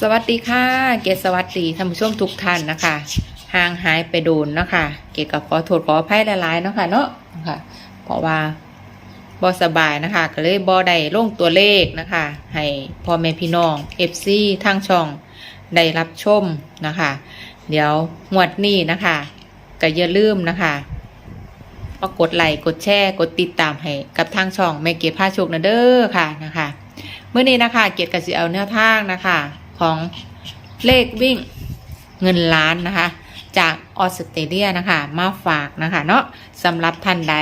สวัสดีค่ะ เกศสวัสดีท่านผู้ชมทุกท่านนะคะห่างหายไปโดนนะคะเกศกับขอโทษขออภัยหลายๆนะคะเนาะนะคะเพราะว่าบอสบายนะคะ ก็เลยบอได้ลงตัวเลขนะคะ ให้พ่อแม่พี่น้องเอฟซีทางช่องได้รับชมนะคะ เดี๋ยวงวดนี้นะคะก็อย่าลืมนะคะก็กดไลค์กดแชร์กดติดตามให้กับทางช่องแม่เกียรติพาโชคนะเด้อค่ะนะคะเมื่อนี้นะคะ เกียรติกสิเอาแนวทางนะคะ ของเลขวิ่งเงินล้านนะคะ จากออสเตรเลียนะคะ มาฝากนะคะ เนาะสำหรับท่านใด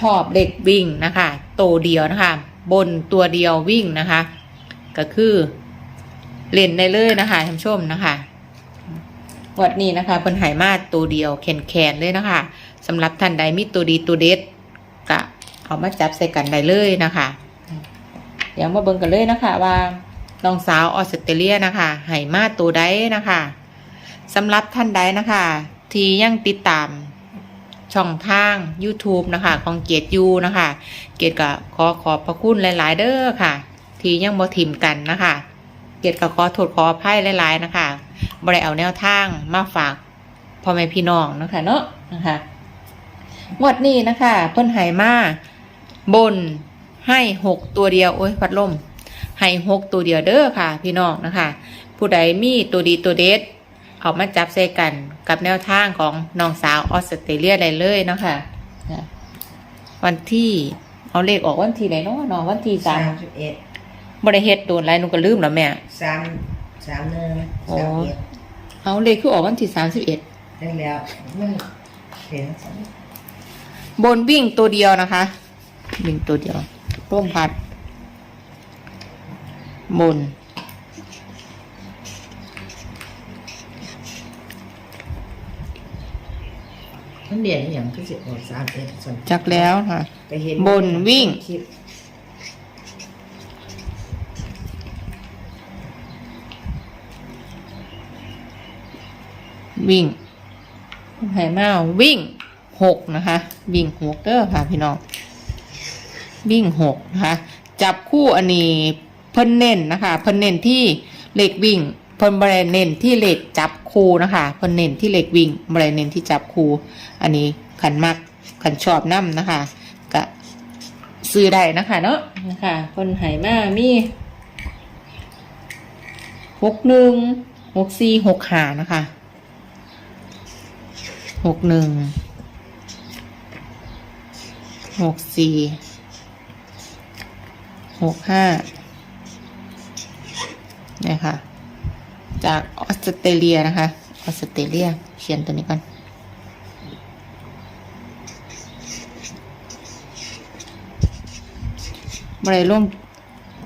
ชอบเลขวิ่งนะคะตัวเดียวนะคะ บนตัวเดียววิ่งนะคะ ก็คือเล่นได้เลยนะคะท่านชมนะคะวัดนี้นะคะเพิ่นไหมาตัวเดียวแขนเลยนะคะสำหรับท่านใดมีตัวดีตัวเด็ดก็เอามาจับใส่กันได้เลยนะคะ เดี๋ยวมาเบิ่งกันเลยนะคะว่า น้องสาวออสเตรเลียนะคะไหมาตัวใดนะคะสำหรับท่านใดนะคะ ที่ยังติดตามช่องทาง YouTube นะคะ ของเกียรติยูนะคะ เกียรติก็ขอขอบพระคุณหลาย ๆ เด้อค่ะ ที่ยังบ่ทิมกันนะคะ เกียรติก็ขอโทษขออภัยหลาย ๆ นะคะบ่ไดเอาแนวทางมาฝากพ่อแม่พี่น้องนะคะเนาะนะคะงวดนี้นะคะเพิ่นไหมาบนให้หกตัวเดียว โอ้ยพัดลม ให้หกตัวเดียวเด้อค่ะ พี่น้องนะคะ ผู้ใดมีตัวดีตัวเด็ดเอามาจับใส่กันกับแนวทางของน้องสาวออสเตรเลียได้เลยเนาะค่ะนะวันที่เอาเลขออกวันที่ไหนเนาะเนาะวันที่สาสามมสิบเอ็ดบริเฮ็ดโดนไรหนูก็ลืมแล้วแม่สามสามหนึ่งโอ้สามเอ็ดเอาเลขคือออกวันที่สามสิบเอ็ดได้แล้วมันเห็นสามบนวิ่งตัวเดียวนะคะวิ่งตัวเดียวร่มพัด บน มันเดียนอหย่างคือสิบออกสามเอ็ดส่วนจักแล้วค่ะ ไปเห็นบนวิ่ง คลิปวิ่งไหมาวิ่งหกนะคะ วิ่งหกเด้อค่ะพี่น้อง วิ่งหกนะคะ จับคู่อันนี้ เพิ่นเน้นนะคะ เพิ่นเน้นที่เหล็กวิ่ง เพิ่นบริเน้นที่เหล็กจับคูนะคะ เพิ่นเน้นที่เหล็กวิ่งบริเน้นที่จับคูอันนี้ขันมักขันชอบน้ำนะคะก็ซื้อได้นะคะเนาะนะคะเพิ่นไหมามีหกหนึ่งหกสี่หกหานะคะหกหนึ่งหกสี่หกห้า นี่ค่ะจากออสเตรเลียนะคะออสเตรเลียเขียนตัวนี้ก่อนบริลง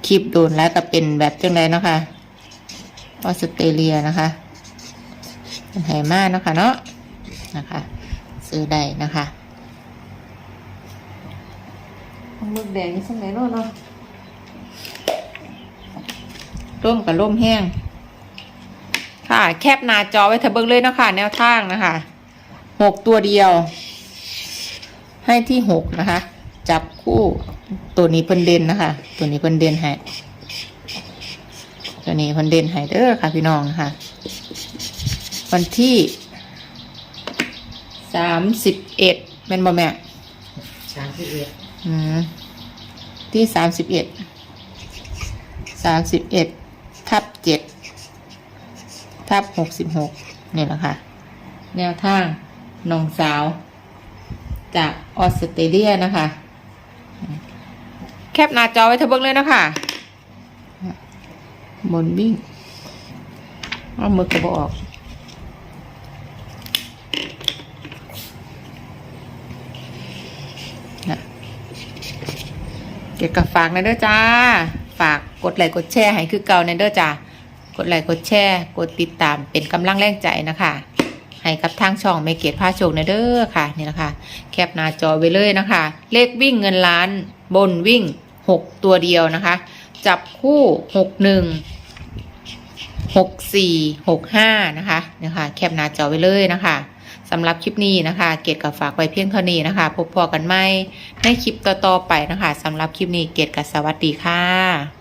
คลิปโดนแล้วก็เป็นแบบจังไรนะคะออสเตรเลียนะคะเป็นไหมากเนาะคะเนาะนะคะซื้อได้นะคะมึกแดงนี่สักไหนเนาะเนาะ ร่มกับร่มแห้ง ค่ะ แคปหน้าจอไว้เถอะเบิ่งเลยเนาะคะแนวทางนะคะหกตัวเดียว ให้ที่หกนะคะ จับคู่ตัวนี้เพิ่นเด่นนะคะ ตัวนี้เพิ่นเด่นให้ตัวนี้เพิ่นเด่นให้เด้อค่ะพี่น้องนะคะวันที่สามสิบเอ็ดเป็นบ่แม่สามสิบเอ็ดอืมที่สามสิบเอ็ดสามสิบเอ็ด ทับเจ็ดทับหกสิบหกนี่แหละค่ะ แนวทางน้องสาว จากออสเตรเลียนะคะ แคปหน้าจอไว้เถอะเบิ่งเลยนะคะบนวิ่งเอามือกระบอกออกนะเกี่ยวกับฝากในเด้อจ้า ฝาก กดไลค์กดแชร์ให้คือเก่าในเด้อจ้ากดไลค์กดแชร์กดติดตามเป็นกำลังแรงใจนะคะให้กับทางช่องไม่เกียรติผ้าโชคในเด้อค่ะนี่นะคะ แคปหน้าจอไว้เลยนะคะ เลขวิ่งเงินล้านบนวิ่งหกตัวเดียวนะคะ จับคู่หกหนึ่งหกสี่หกห้านะคะนะคะ แคปหน้าจอไว้เลยนะคะสำหรับคลิปนี้นะคะ เกดกับฝากไว้เพียงเท่านี้นะคะ พบพอกันไหมในคลิปต่อๆไปนะคะสำหรับคลิปนี้เกดกับสวัสดีค่ะ